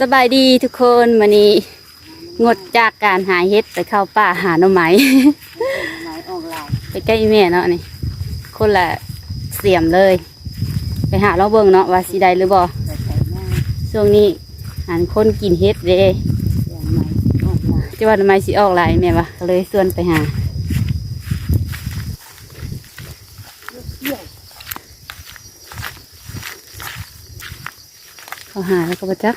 สบายดีทุกคนวันนี้ งดจากการหาเฮ็ดไปเข้าป่าหาหน่อไม้ ไม้ออนไลน์ไปใกล้แม่เนาะนี่ คนละเสียมเลย ไปหาเราเบิ่งเนาะว่าสิได้หรือบ่แต่ใส่หน้าช่วงนี้หันคนกินเฮ็ดเด้เสียงไม้ออนไลน์จะว่าทำไมสิออกหลายแม่วะก็เลยส่วนไปหา เขาหาแล้วก็บ่จัก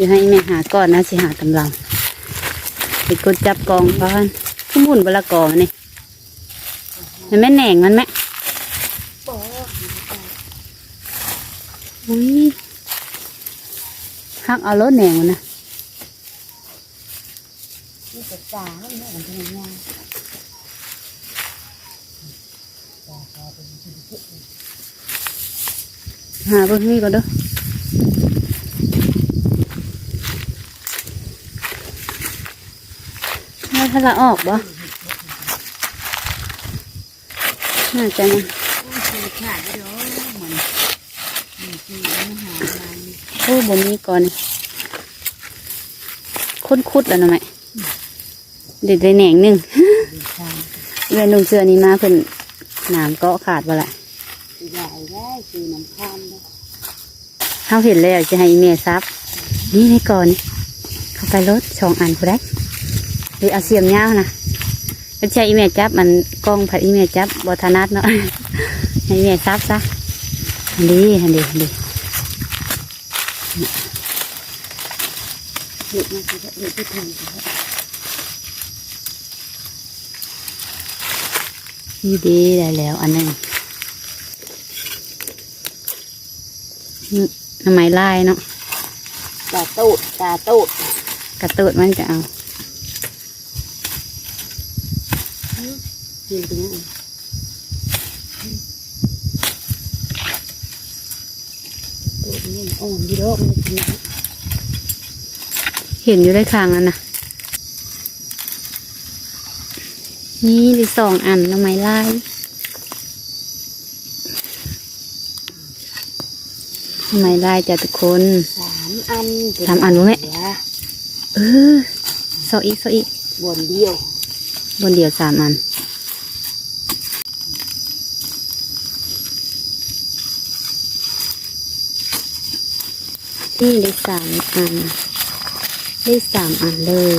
เดี๋ยให้แม่หาก่อนนะสิหากำลังเป็นคนจับกองบ้านขมุนบละกอนี่มันแม่แหน่งมันแม่อุ้ยหักเอารถแหน่งมันนะนี่จะจ่าเนี่อนนี่ก่อนเด้อ น่าถ้าละออกบ่น่าจะนะคือขาดเดี๋ยวมันมันคือมันหาอะไรโอ้บ่มีก่อนนี่คุ้นคุดแล้วนะแม่เด็ดได้แหน่งหนึ่งดีทางเรือนนุ่งเสื้อนี้มาเพิ่นหนามเกาะขาดบ่ละคือใหญ่ได้คือน้ำข้ามได้เขาเห็นแล้วจะให้อีเมซับ นี่ในก่อนนี่เข้าไปรถสองอันผู้ใด หรือเอาเสียมยาวนะไม่ใช่อีเมจับมันกล้องผัดอีเมจับบทนัดเนาะให้อีเมซับซะอันดีอันดีอันดีหลุดมาคือหลุดที่ทางนี่ดีได้แล้วอันหนึงนี่ทำไมไล่เนาะตาตูดตาตูดกระตุดมันจะเอา ยืนตรงนี้ตูดนี่อ่อนดีดอกมันกินเห็นอยู่ได้คางอันนะนี่ได้สองอันทำไมไล่ทำไมไล่จ้ะทุกคนสามอันสามอันบ่แม่เดี๋ยวเออโซอีกโซอีกบนเดียวบนเดียวสามอัน นี่ได้สามอัน ได้สามอันเลย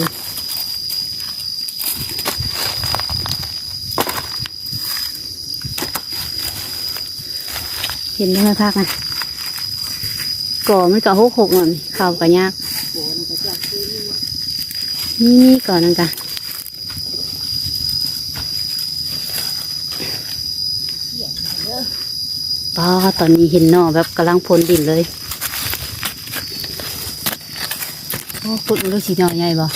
เห็นได้ไหมพักนะก่อมันก็หกหกหน่อยเข้าก็ยากบนก็จะขึ้นนี่นี่ก่อนนะกะป้าตอนนี้เห็นหน่อแบบกำลังพ้นดินเลย โอ้คนดูสีหน่อใหญ่บ่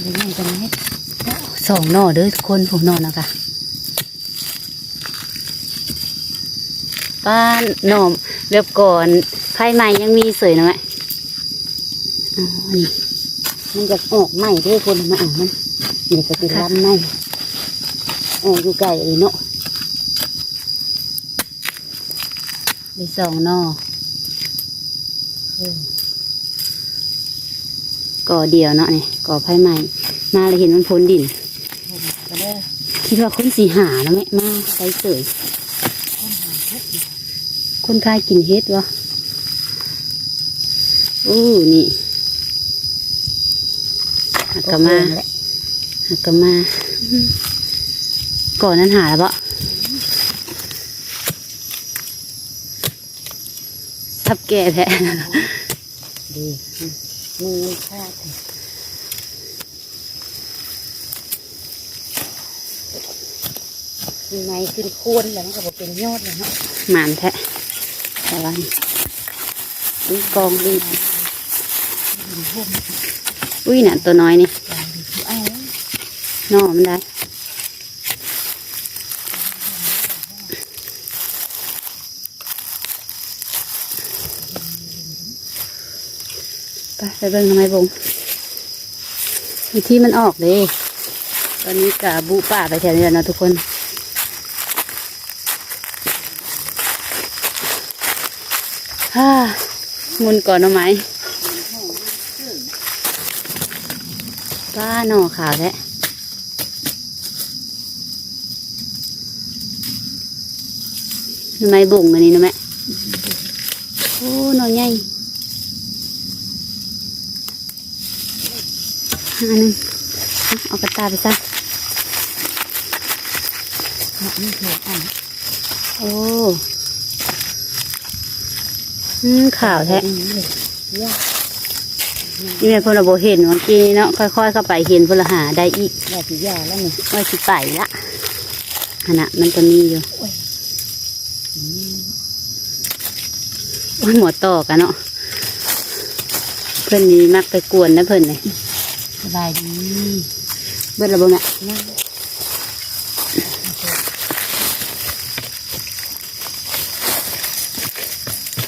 เดี๋ยวนี้จะไม่สองหน่อเด้อทุกคนผมหน่อนะกะป้าหน่อแบบก่อนไผ่ใหม่ยังมีสวยนะแม่อ๋อนี่มันจะออกใหม่ด้วยคนมาเอามันเดี๋ยวจะเป็นลำใหม่ออกอยู่ไก่เลยเนาะได้สองหน่อ ก่อเดียวเนาะนี่ก่อไผ่ใหม่ มาเลยเห็นมันพ้นดิน คิดว่าคนสีหานะแม่มาใส่เสยคนคายกินเฮ็ดวะอู้นี่หักกะมาหักกะมา ก่อนนั้นหาแล้วปะทับแก่แท้ดี มือคาดยังไงขึ้นโคนแล้วมันก็บอกเป็นยอดเลยเนาะหมานแท้แต่ว่าอุ้ยกองดีอุ้ยน่ะตัวน้อยนี่เอานอมันได้ ไปไปเบิ่งทำไมบงวิธีมันออกเลยตอนนี้กะบุป่าไปแถวนี้แล้วนะทุกคนฮ่ามุนก่อนเอาไหมป้าหน่อขาวแท้หน่อไมบ่งอันนี้นะแม่โอ้หน่อใหญ่ อันนึงเอากระตาไปซะนี่เถอะอะโอ้อืมข่าวแท้นี่เลยยากนี่แม่พนบเห็นเมื่อกี้เนาะค่อยๆเข้าไปเห็นพลหาได้อีกยากที่ยาแล้วนี่ว่าสิไปละขณะมันก็มีอยู่โอ้ยหมดต่อกันเนาะเพื่อนนี้มักไปกวนนะเพื่อนเลย สบายดีเบิดระเบิดอะย่าง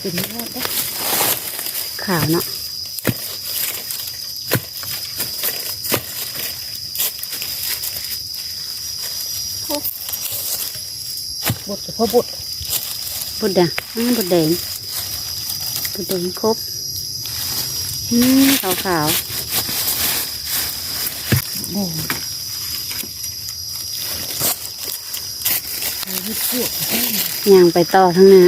กินไม่ได้ข่าวเนาะบดกับพ่อบดบุดแดงอ้าวบุดแดงบุดแดงครบอืมขาวขาว แดงเอาเฮ็ดเกี่ยวกั บแห้งๆย่างไปต่อทั้งหน้า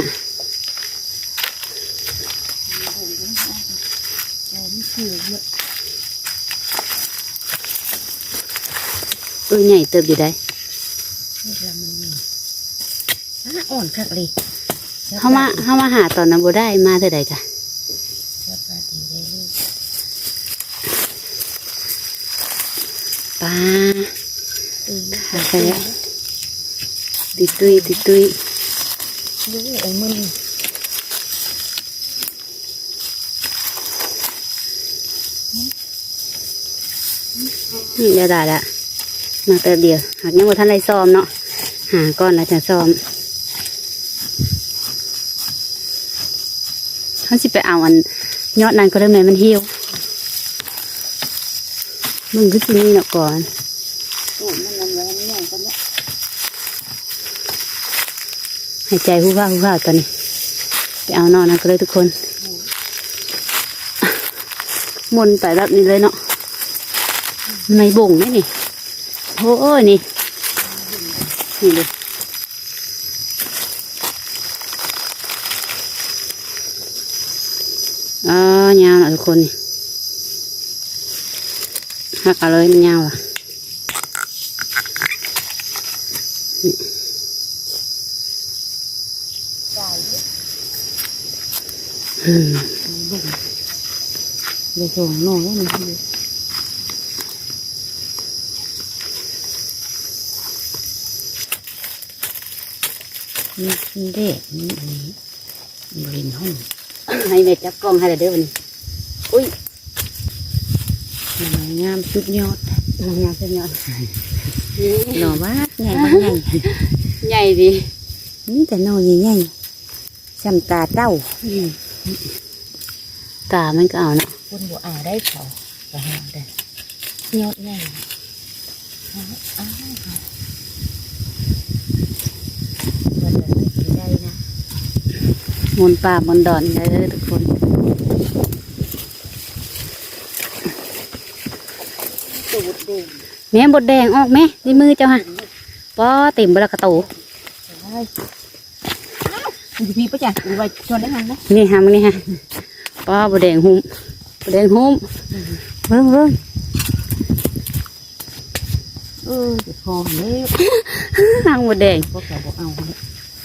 เอาไม่เกี่ยวเลยเอ้ยใหญ่เติบอยู่ได้นี่ละมันนี่อะอ่อนคักเลยเข้ามาเข้ามาหาตอนนั้นบ่ได้มาเท่าใดจ้ะ สบายดีเลยลูก ปลาเออค่ะแค่ติดตุยติดตุยดูไอ้มันนี่เดี๋ยวได้ละมาแต่เดียวหากยังว่าท่านไรซ้อมเนาะหาก้อนแล้วจะซ้อมท่านสิไปเอาอันยอดนั้นก็ได้ไหมมันเหี่ยว มึงคือสินี่เนาะก่อนหายใจหูว่าหูว่าตอนนี้ ไปเอานอนนั้นก็เลยทุกคนมนไปแบบนี้เลยเนาะไม่บ่งไหมนี่โอ้ยนี่ นี่เลยอ่ายาวหน่อยทุกคนนี่ หักเอาเลยมันยาวอะนี่ได้เลยอืมเลยส่ งน้องแล้วนี่เลยนี่คือเด็กนี่อันนี้บริเวณห้องให้แม่จับกล้องให้เลยเด้อวันนี้อุ้ยมันงามสุดยอดนางงามเส้นยอดหน่อว่าใหญ่บางใหญ่ใหญ่ดีนี่แต่หน่อใหญ่ๆซ้ำตาเต้าตามันก็เอาเนาะคนบัวอ่าได้เขาก็หาได้ยอดใหญ่อ้าวอ้าวมันจะไม่กินได้นะมนป่ามนดอนได้เลยทุกคน ตูดเด่น แม่บดแดงออกไหมในมือเจ้าฮะป้อเต็มบละกระตูได้มีพี่ประจักษ์หรือว่าชวนได้ทันนะนี่ฮะมันนี่ฮะป้อบดแดงหุ้มบดแดงหุ้มเบิ่งเบิ่งเออเดี๋ยวพอเลยหางบดแดงพวกเราบอกเอาเนี่ย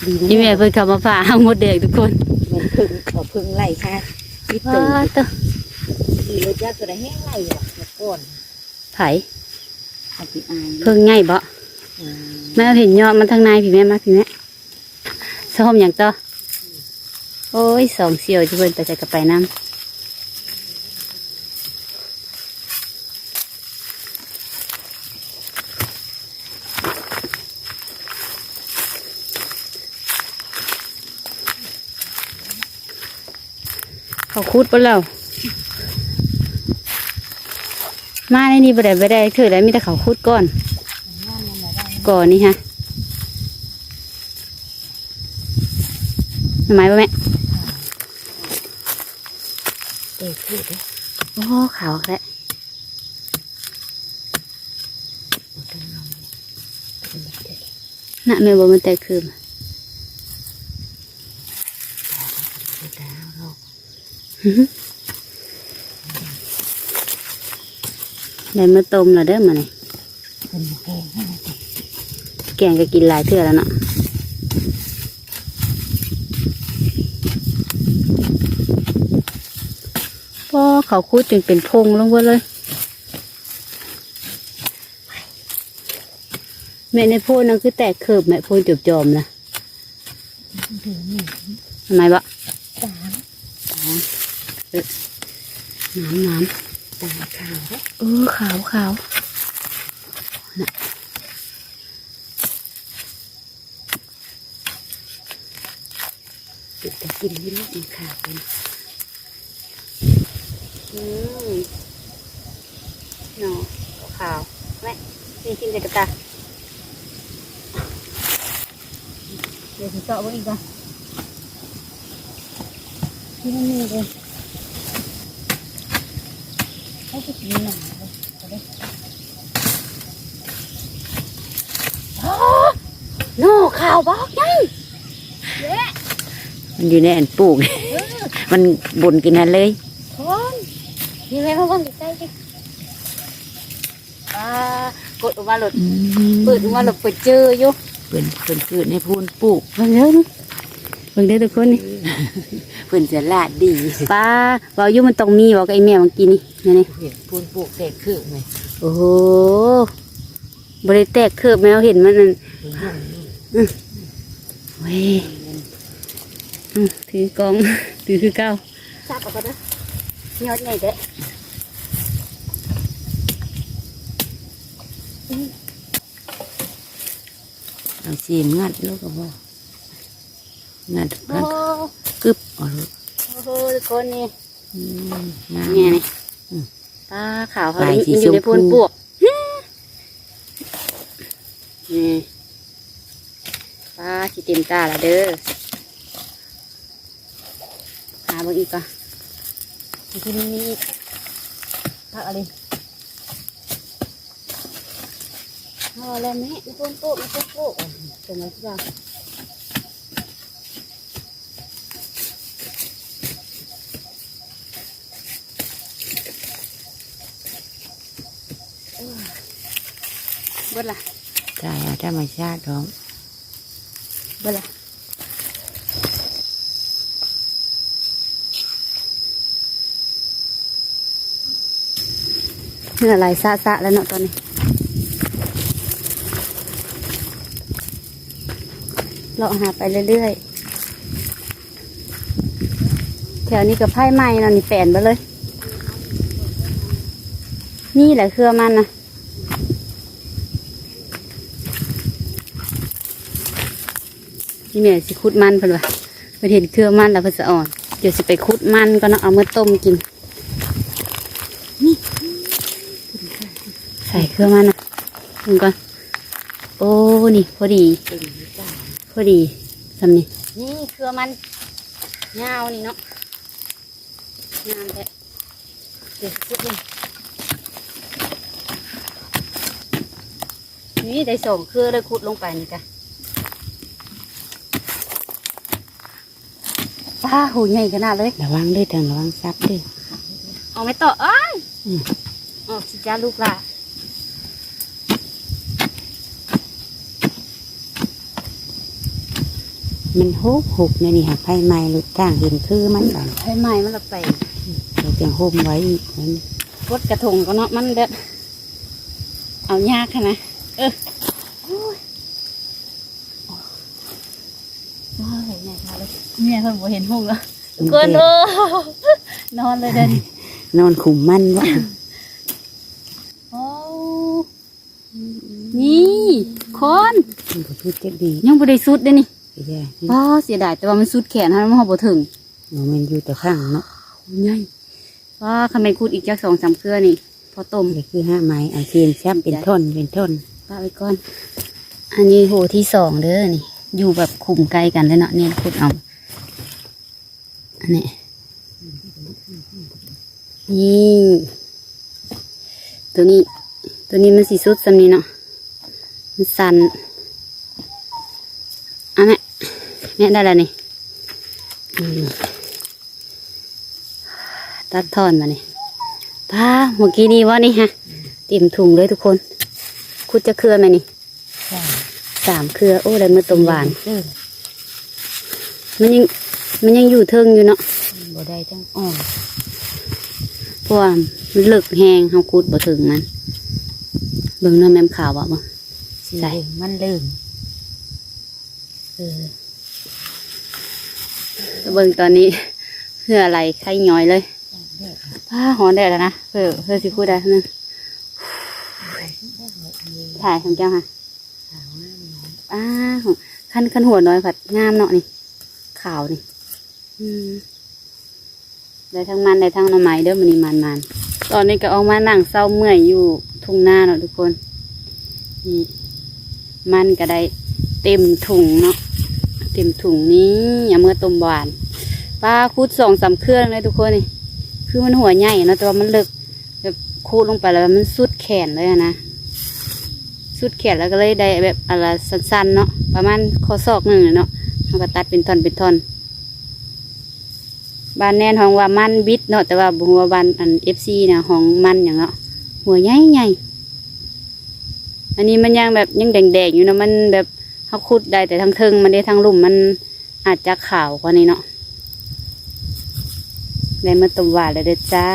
ดีที่นะแม่เพิ่นเข้ามาผ่าหางบดแดงทุกคนเหมือนพึ่งเขาพึ่งไล่ค่ะที่ป้าตื่นเตอดีเลยจ้าตัวไหนแห้งไล่หรอกเมื่อก่อนไผเอาไปอายเพิ่งง่ายบ่อืมแม่เห็นยอดมันทางในพี่แม่มาพี่แม่ส้มอย่างต่อโอ้ยสองเสี่ยวที่เพิ่นไปใส่กระไปน้ำเขาคูดไปแล้ว มาในนี้บ่ได้บ่ได้คือได้มีแต่เขาคูดก้อนงานนั่นแหละได้ก่อนนี่ฮะทำไมวะแม่เอกพูดเลยโอ้ขาวแล้วบ่ต้องลองเป็นแบบเด็กน่ะแม่บอกมันแตกคืบพูดแล้วเรา ได้มาต้มแล้วเด้อมาเนี่ยเป็นแกงให้มันติดแกงก็กินหลายเทื่อแล้วเนาะพอเขาคูดจนเป็นพงลงหมดเลยแม่ในโพดนั่นคือแตกเคิบแม่โพดจบจอมนะถึงนี่ทำไมบะตาน้ำน้ ตาขาวเออขาวขาวติดแต่กินไม่รู้มันขาวเป็นอืมเนาะขาวแม่กินกินแต่กระตาเดี๋ยวถึงเจาะไว้อีกอะที่นมีเลย เขาจะกินหนังเลยเอาเลยโน่ขาวบอกยังมันอยู่ในอันปลูก มันบนกินนั่นเลยคนยังไงเขาก็ติดใจดิอ่ากดออกมาหลดเปิดออกมาหลดเปิดเจออยู่เพิ่นเพิ่นเกิดในพูนปลูกเบิ่งเด้อนี่ เบิ่งเด้อทุกคนนี่เพิ่นจะลาดดีป้าว่าอยู่มันต้องมีบอกกับไอ้แม่เมื่อกี้นี่นี่นี่เห็นพูนปลูกแตกคือไหมโอ้โหบริแตกเคือบแมวเห็นมันนั่นเพิ่นยุ่งยุ่งเว้ยอืมถือกล้องถือคือเก้าทราบเอาก็ได้ยอดใหญ่เด้เอาสีมงัดลูกก็บอ กงัดโอ้งัดกึบเอ๋อลูกโหทุกคนนี่อืมงามเนี่ยนี่อืมป้าขาวเขาลายสีมันอยู่ในชมพูโพนปวกนี่ป้าสิเต็มตาละเด้อหาเบิ่งอีกก่อนที่นี่มีอีกพักอะไรพอแล้วแม่ในโพนปวกในโพนปวกตรงไหนที่ว่าเบิดละใช่เอาธรรมชาติร้องเบิดละเนื้อลายซะซะแล้วเนาะตอนนี้เราหาไปเรื่อยๆ แถวนี้กับไพ่ไม้เนาะนี่แปลนไปเลย นี่แหละเครือมันนะ นี่แม่สิคุดมันเพิ่นว่าเพิ่นเห็นเครือมันแล้วเพิ่นสะอ่อน เดี๋ยวสิไปคุดมันก็เนาะเอามาต้มกิน นี่ ใส่เครือมันนะมึงก่อนโอ้ นี่พอดี พอดีทำนี่ นี่เครือมันยาวนี่เนาะงามแท้เดี๋ยวพุดเลยนี่ได้ส่งเครือเลยขุดลงไปนี่จ้ะาหูใหญ่ขนาดเลยระวังด้วยทางระวังซับด้วยเอาไม่ต่อเอ้ยอืมออกสิจ้าลูกหล่ะมันหกหกในนี่ค่ะไฟไหม้ลุดทางเห็นคือมันแบบให้ไม้มันละไปเราจะห่มไว้อีกนั้นรถกระทงก็เนาะมันเด็ดเอายากค่ะนะเออโอ้ยว้าว เห็นไงคะเลยเมียเพิ่งบ่เห็นหุ่งแล้วเกินโอ้นอนเลยเดินนอนขุมมันวะโอ้นี่คนมันก็พูดจะดียังบ่ได้สุดเด้นี่ไอ้แย่อ๋อเสียดายแต่ว่ามันสุดแขนฮะมันหอบ่ถึงมันอยู่แต่ข้างเนาะใหญ่ว่าคันแม่นคูดอีกจักสองสามเครือนี่พอต้มนี่คือห้าไม้เอาเทียนชับเป็นท่อนเป็นท่อนป้าไว้ก่อน อันนี้โหที่สองเด้อนี่ อยู่แบบคุมไกลกันเลยเนาะเนี่ยขุดเอาอันนี้นี่ตัวนี้ตัวนี้มันสีสุดสำนี้เนาะมันสันอะแม่แม่ได้แล้วนี่ตัดทอนมานี่ป้าเมื่อกี้นี่ว่านี่ฮะเตรียมถุงเลยทุกคน คุดจะเครือนไหมนี่ สามเครือ โอ้ได้เมื่อต้มหวานเออมันยังมันยังอยู่เทิงอยู่เนาะบ่ได้จังอ่อนเพราะว่ามันเลิกแหงเฮาคุดบ่ถึงมัน เบิ่งเน้ำแมมขาวบ่บ่สีใช่เหลืองมันเริ่มเออเบิ่งตอนนี้เพื่ออะไรไข่ย้อยเลยป้าหอนได้แล้วนะเออเพื่อสิพูดได้เท่านึงถ่ายของเจ้าค่ะ อ้าวขั้นขั้นหัวน้อยผัดงามเนาะนี่ขาวนี่ได้ทั้งมันได้ทั้งหน่อไม้เด้อมันนี่มันมันตอนนี้ก็ออกมานั่งเศร้าเมื่อยอยู่ทุ่งนาเนาะทุกคนนี่มันก็ได้เต็มถุงเนาะเต็มถุงนี้อย่าเมื่อต้มหวานปลาคูดสองสามเครื่องเลยทุกคนนี่คือมันหัวใหญ่เนาะแต่ว่ามันเลิกแบบคูดลงไปแล้วมันสุดแขนเลยนะ สุดแขนแล้วก็เลยได้แบบอะไรสั้นๆเนาะประมาณข้อศอกหนึ่งเนาะเราก็ตัดเป็นท่อนเป็นท่อนบานแน่นห้องว่ามันบิดเนาะแต่ว่าบัวบานอันเอฟซีนะห้องมันอย่างเนาะหัวใหญ่ใหญ่อันนี้มันยังแบบยังแดงๆอยู่เนาะมันแบบเขาขุดได้แต่ทางเทิงมันได้ทางลุ่มมันอาจจะขาวกว่านี้เนาะได้มาต้มหวานเลยเด้อจ้า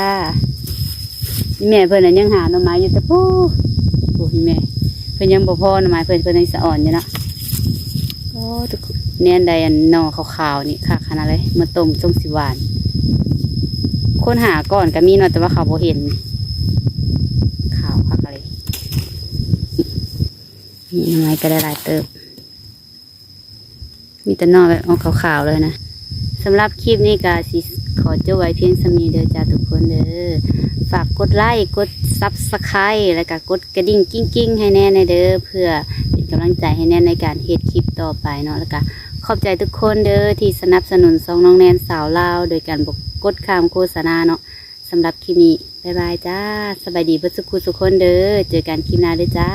แม่เพิ่นน่ะยังหาหน่อไม้อยู่แต่ปู้โอ้ยแม่ เพิ่นยังบ่พอหน่อไม้เพิ่นเพิ่นยังสะอ่อนอยู่เนาะโอ้ทุกคนเนี่ยได้อันหนอขาวๆนี่ค่ะขนาดเลยมาต้มจงสิหวาน คนหาก่อนก็มีเนาะแต่ว่าเขาบ่เห็นข่าวพักอะไรนี่ยังไงก็ได้หลายเติบมีแต่นอกแบบออกขาวๆเลยนะสำหรับคลิปนี้ก็สิขอจบไว้เพียงสำนีเด้อจ้าทุกคนเด้อฝากกดไลค์กด ซับสไครต์แล้วก็กดกระดิ่งกิ้งกิ้งให้แน่ในเด้อเพื่อเป็นกำลังใจให้แน่ในการเฮ็ดคลิปต่อไปเนาะแล้วก็ขอบใจทุกคนเด้อที่สนับสนุนสองน้องแนนสาวเลาโดยการบกกดคำโฆษณาเนาะสำหรับคลิปนี้ บ๊ายบายจ้า สบายดีเพื่อสุขุสุคนเด้อ เจอกันคลิปหน้าเด้อจ้า